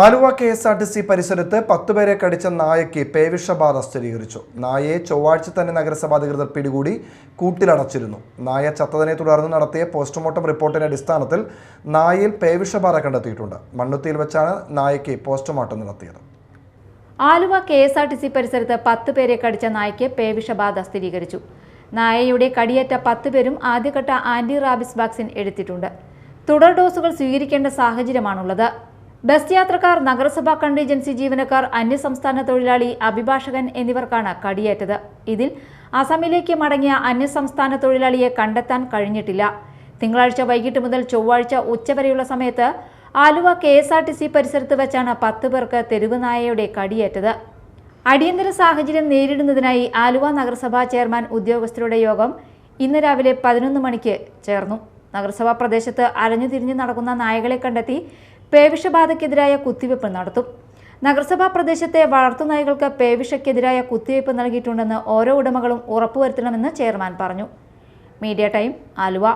Aluva K S R T C പരിസരത്ത് പത്തുപേരെ കടിച്ച നായയ്ക്ക് പേവിഷബാധ സ്ഥിരീകരിച്ചു. നായയെ ചൊവ്വാഴ്ച തന്നെ നഗരസഭ അധികൃതർ പിടികൂടി കൂട്ടിലടച്ചിരുന്നു. നായ ചത്തതിനെ തുടർന്ന് നടത്തിയ പോസ്റ്റ്മോർട്ടം റിപ്പോർട്ടിന്റെ അടിസ്ഥാനത്തിൽ നായയിൽ പേവിഷബാധ കണ്ടെത്തിയിട്ടുണ്ട്. മണ്ണുത്തിയിൽ വെച്ചാണ് നായയ്ക്ക് പോസ്റ്റ്മോർട്ടം നടത്തിയത്. Aluva K S R T C പരിസരത്ത് പത്ത് പേരെ കടിച്ച നായയ്ക്ക് പേവിഷബാധ സ്ഥിരീകരിച്ചു. നായയുടെ കടിയേറ്റ പത്ത് പേരും ആദ്യഘട്ട ആന്റി റാബിസ് വാക്സിൻ എടുത്തിട്ടുണ്ട്. തുടർ ഡോസുകൾ സ്വീകരിക്കേണ്ട സാഹചര്യമാണുള്ളത്. ബസ് യാത്രക്കാർ നഗരസഭാ കണ്ടിജൻസി ജീവനക്കാർ അന്യസംസ്ഥാന തൊഴിലാളി അഭിഭാഷകൻ എന്നിവർക്കാണ് കടിയേറ്റത്. ഇതിൽ അസമിലേക്ക് മടങ്ങിയ അന്യസംസ്ഥാന തൊഴിലാളിയെ കണ്ടെത്താൻ കഴിഞ്ഞിട്ടില്ല. തിങ്കളാഴ്ച വൈകിട്ട് മുതൽ ചൊവ്വാഴ്ച ഉച്ചവരെയുള്ള സമയത്ത് Aluva K S R T C പരിസരത്ത് വെച്ചാണ് പത്ത് പേർക്ക് തെരുവുനായയുടെ കടിയേറ്റത്. അടിയന്തര സാഹചര്യം നേരിടുന്നതിനായി ആലുവ നഗരസഭാ ചെയർമാൻ ഉദ്യോഗസ്ഥരുടെ യോഗം ഇന്ന് രാവിലെ പതിനൊന്ന് മണിക്ക് ചേർന്നു. നഗരസഭാ പ്രദേശത്ത് അലഞ്ഞുതിരിഞ്ഞ് നടക്കുന്ന നായകളെ കണ്ടെത്തി പേവിഷബാധയ്ക്കെതിരായ കുത്തിവയ്പ് നടത്തും. നഗരസഭാ പ്രദേശത്തെ വളർത്തുനായകൾക്ക് പേവിഷയ്ക്കെതിരായ കുത്തിവയ്പ് നൽകിയിട്ടുണ്ടെന്ന് ഓരോ ഉടമകളും ഉറപ്പുവരുത്തണമെന്ന് ചെയർമാൻ പറഞ്ഞു. Media time Aluva.